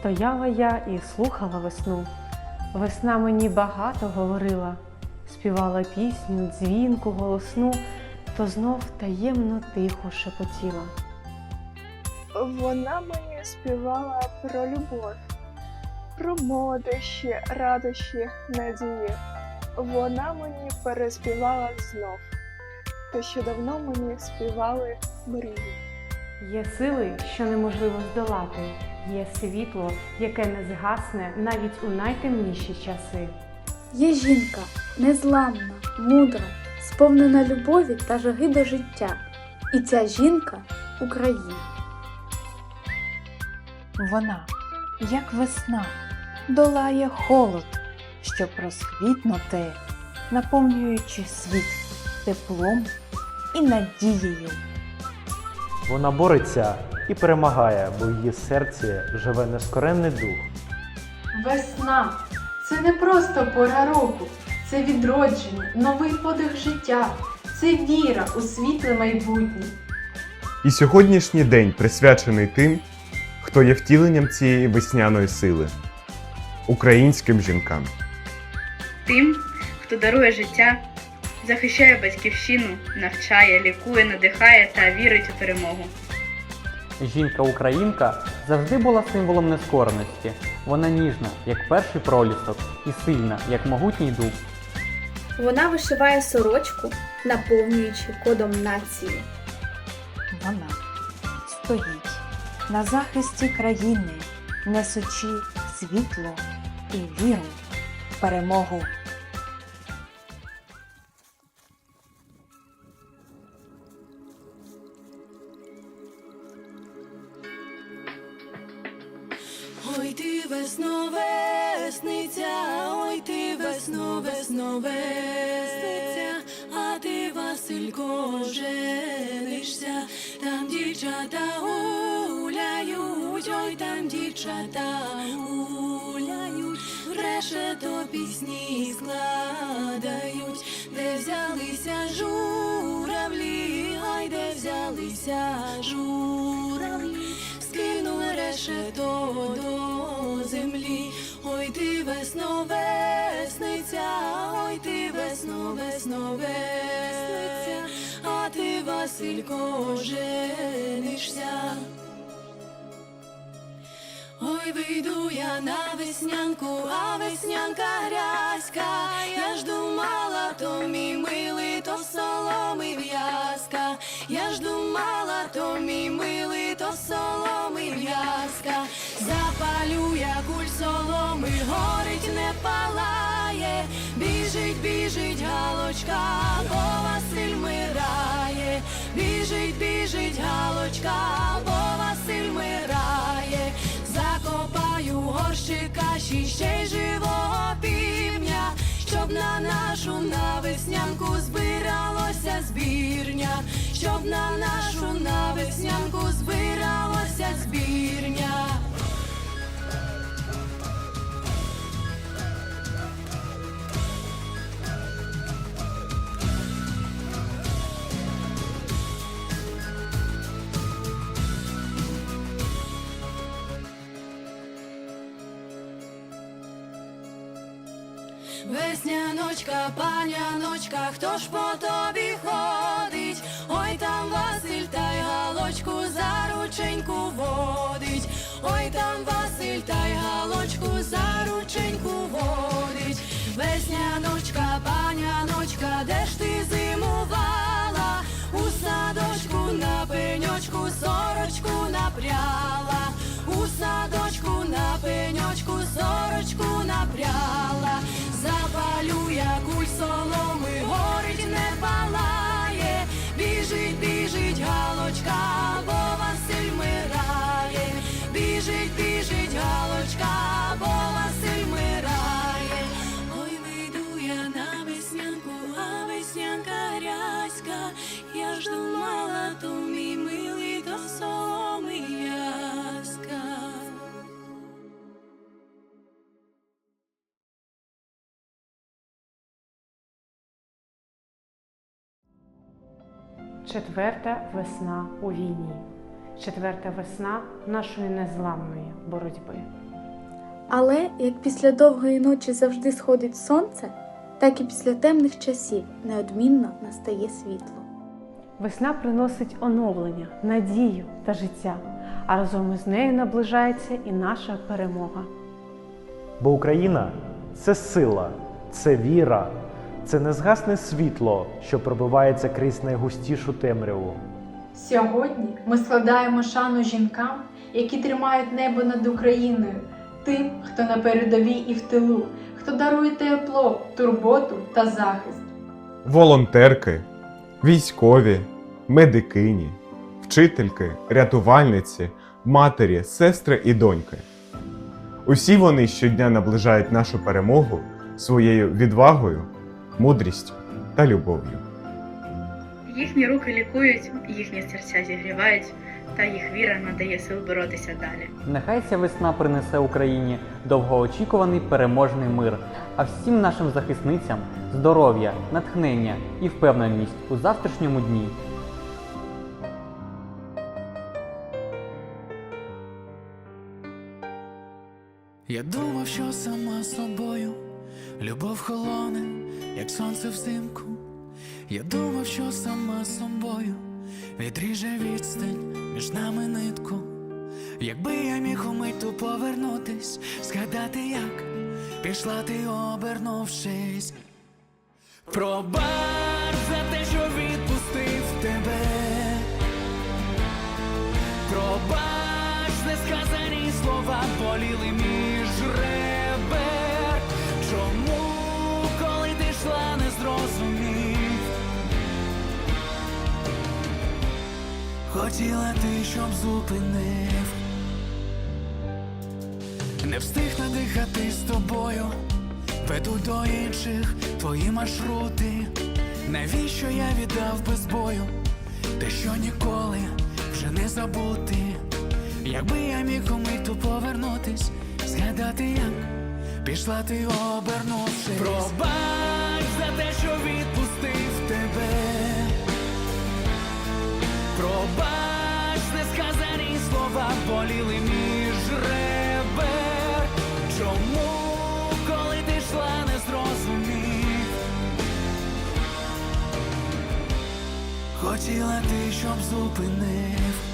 Стояла я і слухала весну. Весна мені багато говорила, співала пісню, дзвінку, голосну, то знов таємно тихо шепотіла. Вона мені співала про любов, про молодощі, радощі, надії. Вона мені переспівала знов, те, що давно мені співали мрії. Є сили, що неможливо здолати, є світло, яке не згасне навіть у найтемніші часи. Є жінка незламна, мудра, сповнена любові та жаги до життя. І ця жінка Україна. Вона, як весна, долає холод, щоб розквітнути, наповнюючи світ теплом і надією. Вона бореться і перемагає, бо в її серці живе нескоренний дух. Весна це не просто пора року, це відродження, новий подих життя, це віра у світле майбутнє. І сьогоднішній день присвячений тим, хто є втіленням цієї весняної сили українським жінкам. тим, хто дарує життя, захищає батьківщину, навчає, лікує, надихає та вірить у перемогу. Жінка-українка завжди була символом нескореності. Вона ніжна, як перший пролісок, і сильна, як могутній дуб. Вона вишиває сорочку, наповнюючи кодом нації. Вона стоїть на захисті країни, несучи світло і віру в перемогу. Василько женишся, там дівчата гуляють, ой там дівчата гуляють, решето пісні складають, де взялися журавлі, ай де взялися журавлі скинули решето до землі. Ой ти весно весниця, ой ти весно, весно весниця, Василько женишся. Ой, вийду я на веснянку, а веснянка грязька. Я ж думала, то мій милий, то соломи в'язка. Я ж думала, то мій милий, то соломи в'язка. Запалю я куль соломи, горить не палає. Біжить, біжить галочка, бо Василь мирає. Біжить, біжить галочка, бо Василь мирає. Горщика ще ще й живого півня, щоб на нашу навеснянку збиралося збірня, щоб на нашу навеснянку збиралося збірня. Весняночка, паняночка, хто ж по тобі ходить? Ой там Василь та й галочку за рученьку водить. Ой там Василь та й галочку за рученьку водить. Весняночка, паняночка, де ж ти зимувала? У садочку на пеньочку сорочку напряла. У садочку на пеньочку сорочку напряла. Запалю я куль соломи, горить не палає, біжить, біжить галочка, бо Василь мирає, біжить, біжить галочка, Четверта весна у війні. Четверта весна нашої незламної боротьби. Але як після довгої ночі завжди сходить сонце, так і після темних часів неодмінно настає світло. Весна приносить оновлення, надію та життя, а разом із нею наближається і наша перемога. Бо Україна це сила, це віра, це незгасне світло, що пробивається крізь найгустішу темряву. Сьогодні ми складаємо шану жінкам, які тримають небо над Україною, тим, хто на передовій і в тилу, хто дарує тепло, турботу та захист. волонтерки, військові, медикині, вчительки, рятувальниці, матері, сестри і доньки. Усі вони щодня наближають нашу перемогу своєю відвагою, мудрістю та любов'ю. Їхні руки лікують, їхні серця зігрівають, та їх віра надає сил боротися далі. Нехай ця весна принесе Україні довгоочікуваний переможний мир, а всім нашим захисницям здоров'я, натхнення і впевненість у завтрашньому дні. Я думав, що сама собою любов холоне, як сонце взимку. Я думав, що сама собою відріже відстань між нами нитку. Якби я міг умить повернутись, згадати, як пішла ти обернувшись. Пробач за те, що відпустив тебе. Пробач, несказані слова боліли між Хотіла ти, щоб зупинив. Не встиг надихати з тобою, веду до інших твої маршрути. Навіщо я віддав без бою? Те, що ніколи вже не забути. Якби я міг умиту повернутись, згадати, як пішла ти обернувшись. Пробач за те, що відпустив Пробач, несказані слова боліли між ребер. Чому, коли ти йшла, не зрозумів? Хотіла ти, щоб зупинив.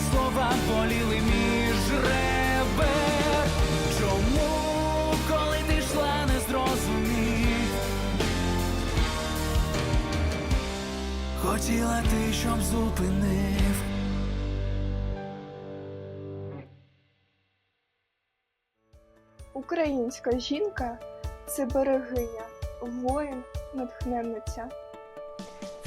Слова боліли між ребер. Чому, коли ти йшла, не зрозумів? Хотіла ти, щоб зупинив. Українська жінка це берегиня, воїн, натхненниця.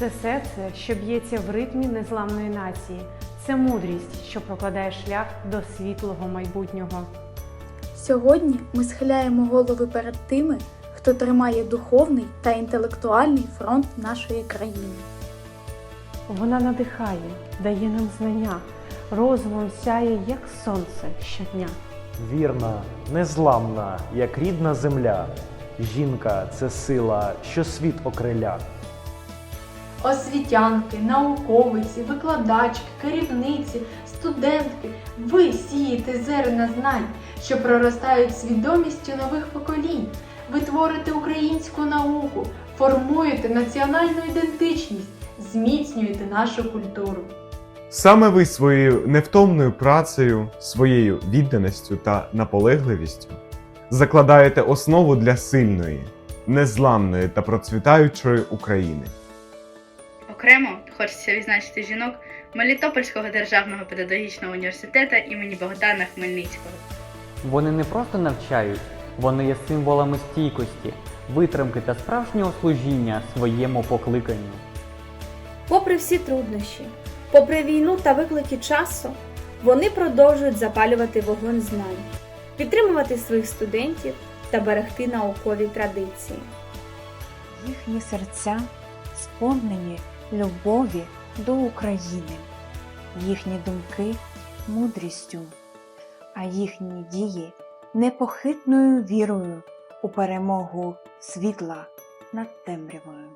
Це серце, що б'ється в ритмі незламної нації. Це мудрість, що прокладає шлях до світлого майбутнього. Сьогодні ми схиляємо голови перед тими, хто тримає духовний та інтелектуальний фронт нашої країни. Вона надихає, дає нам знання, розумом сяє, як сонце щодня. Вірна, незламна, як рідна земля. Жінка це сила, що світ окриля. Освітянки, науковиці, викладачки, керівниці, студентки, ви сієте зерна знань, що проростають свідомістю нових поколінь. Ви творите українську науку, формуєте національну ідентичність, зміцнюєте нашу культуру. Саме ви своєю невтомною працею, своєю відданістю та наполегливістю закладаєте основу для сильної, незламної та процвітаючої України. Окремо хочеться відзначити жінок Мелітопольського державного педагогічного університету імені Богдана Хмельницького. Вони не просто навчають, вони є символами стійкості, витримки та справжнього служіння своєму покликанню. Попри всі труднощі, Попри війну та виклики часу, вони продовжують запалювати вогонь знань, підтримувати своїх студентів та берегти наукові традиції. Їхні серця сповнені любові до України, їхні думки мудрістю, а їхні дії непохитною вірою у перемогу світла над темрявою.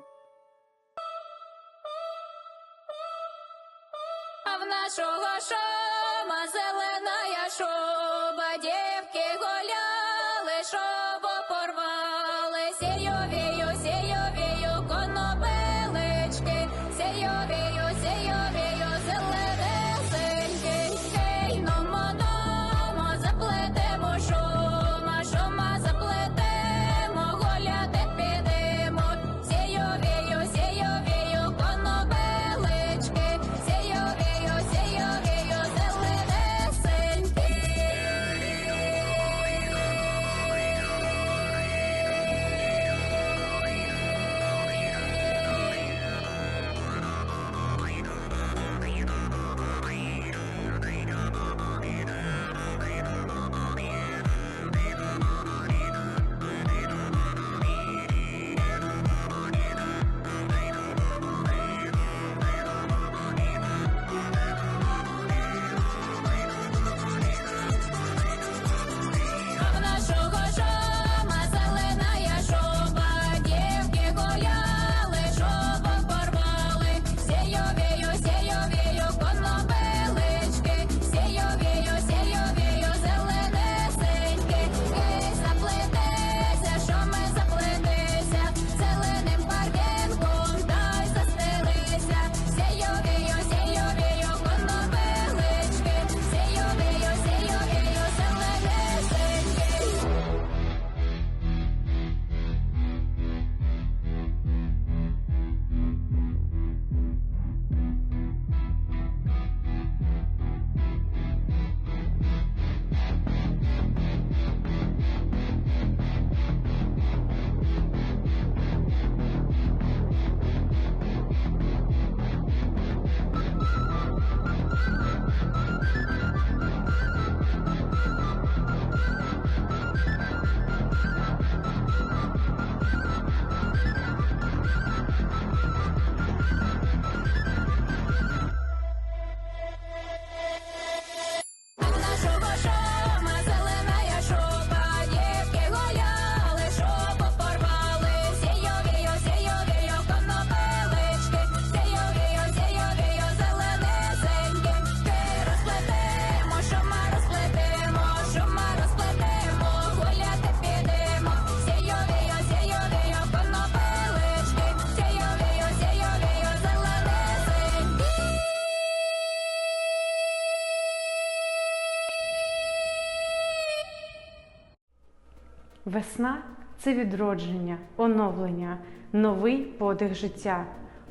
Весна це відродження, оновлення, новий подих життя.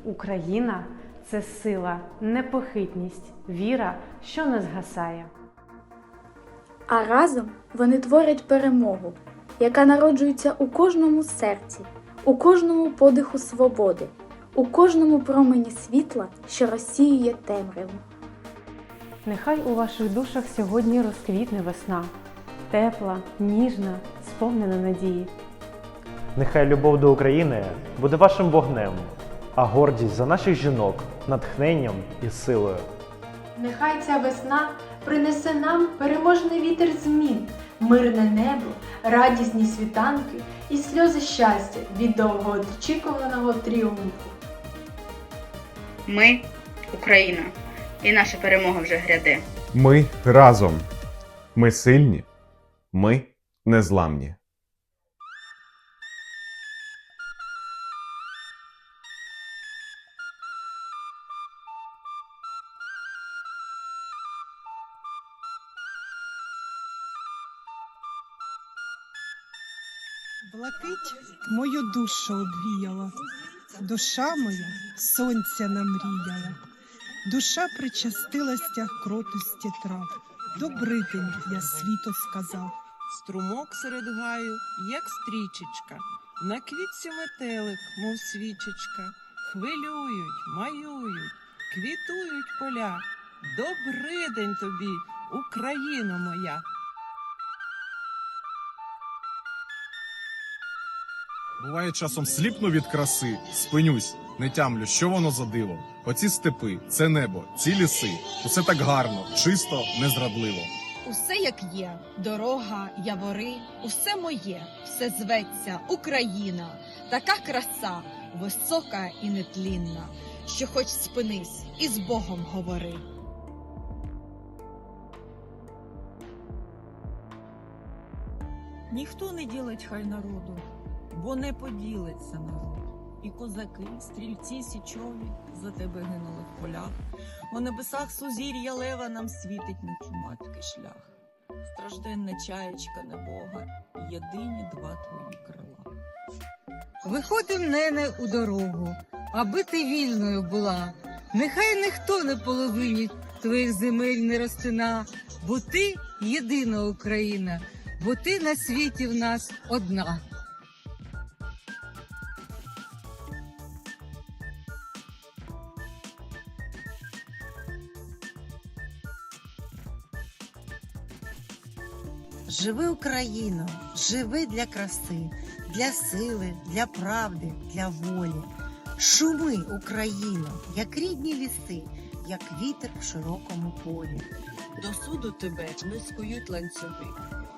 Україна це сила, непохитність, віра, що не згасає. А разом вони творять перемогу, яка народжується у кожному серці, у кожному подиху свободи, у кожному промені світла, що розсіює темряву. Нехай у ваших душах сьогодні розквітне весна, тепла, ніжна, сповнена надії. Нехай любов до України буде вашим вогнем, а гордість за наших жінок натхненням і силою. Нехай ця весна принесе нам переможний вітер змін, мирне небо, радісні світанки і сльози щастя від довгоочікуваного тріумфу. Ми Україна, і наша перемога вже гряде. Ми разом. Ми сильні. Ми незламні. Блакить мою душу обвіяла, душа моя сонця намріяла, душа причастилася кротості трав. Добрий день я світу сказав. Струмок серед гаю, як стрічечка, на квітці метелик, мов свічечка, хвилюють, маюють, квітують поля. Добрий день тобі, Україно моя. Буває часом сліпну від краси, спинюсь, не тямлю, що воно за диво. Оці степи, це небо, ці ліси. Усе так гарно, чисто, незрадливо. Усе як є, дорога, явори, усе моє, все зветься Україна, така краса, висока і нетлінна, що хоч спинись і з Богом говори. Ніхто не ділить хай народу, бо не поділиться народ. І козаки, стрільці січові за тебе гинули в полях. У небесах сузір'я лева нам світить на чумацький шлях. Стражденна чаєчка небога, єдині два твої крила. Виходим, нене, у дорогу, аби ти вільною була. Нехай ніхто на половині твоїх земель не розтина, бо ти єдина Україна, бо ти на світі в нас одна. Живи Україно, живи для краси, для сили, для правди, для волі. Шуми, Україно, як рідні ліси, як вітер в широкому полі. До суду тебе не скують ланцюги,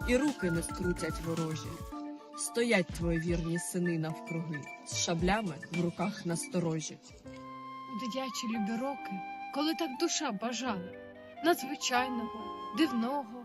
і руки не скрутять ворожі. Стоять твої вірні сини навкруги, з шаблями в руках насторожі. У дитячі любі роки, коли так душа бажала, надзвичайного, дивного,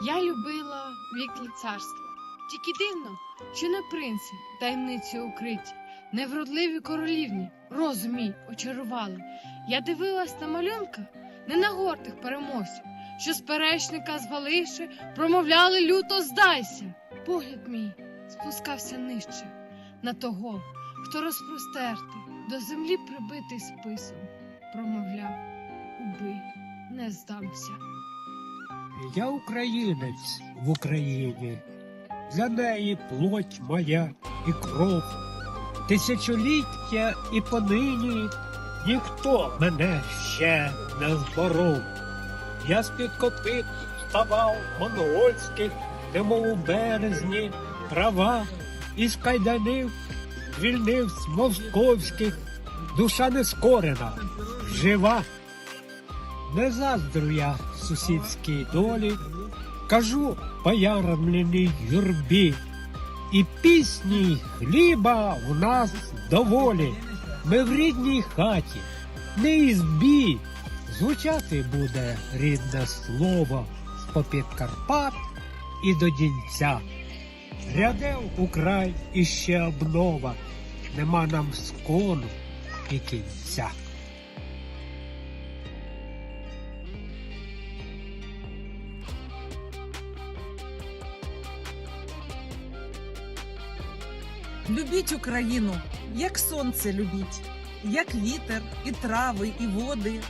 я любила віки царства. Тільки дивно, що не принці таємниці укриті, не вродливі королівні, розум мій очарували. Я дивилась на малюнка, не на гортих переможців, що з перечника зваливши, промовляли люто здайся. Погляд мій спускався нижче на того, хто розпростертий, до землі прибитий списом, промовляв Убий, не здамся. Я українець в Україні, для неї плоть моя і кров. Тисячоліття і понині ніхто мене ще не зборов. Я з-під копит вставав монгольських, немов у березні трава, із кайданів звільнив з московських, душа не скорена, жива. Не заздрю я сусідській долі, кажу поярмленій юрбі, і пісні хліба в нас доволі. Ми в рідній хаті, не ізбі, звучати буде рідне слово з попід Карпат і до дінця. Гряде у край іще обнова, нема нам скону і кінця. Любіть Україну, як сонце любіть, як вітер, і трави, і води,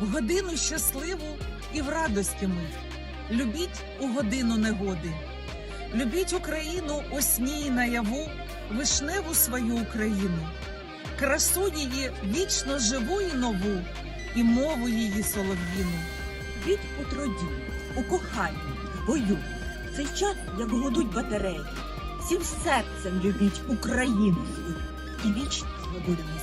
в годину щасливу і в радості мить. Любіть у годину негоди. Любіть Україну у сні й наяву, вишневу свою Україну, красу її вічно живу і нову, і мову її солов'їну. Від у труді, у коханні, бою. Цей час, як гудуть батареї, всім серцем любіть Україну і вічно будемо.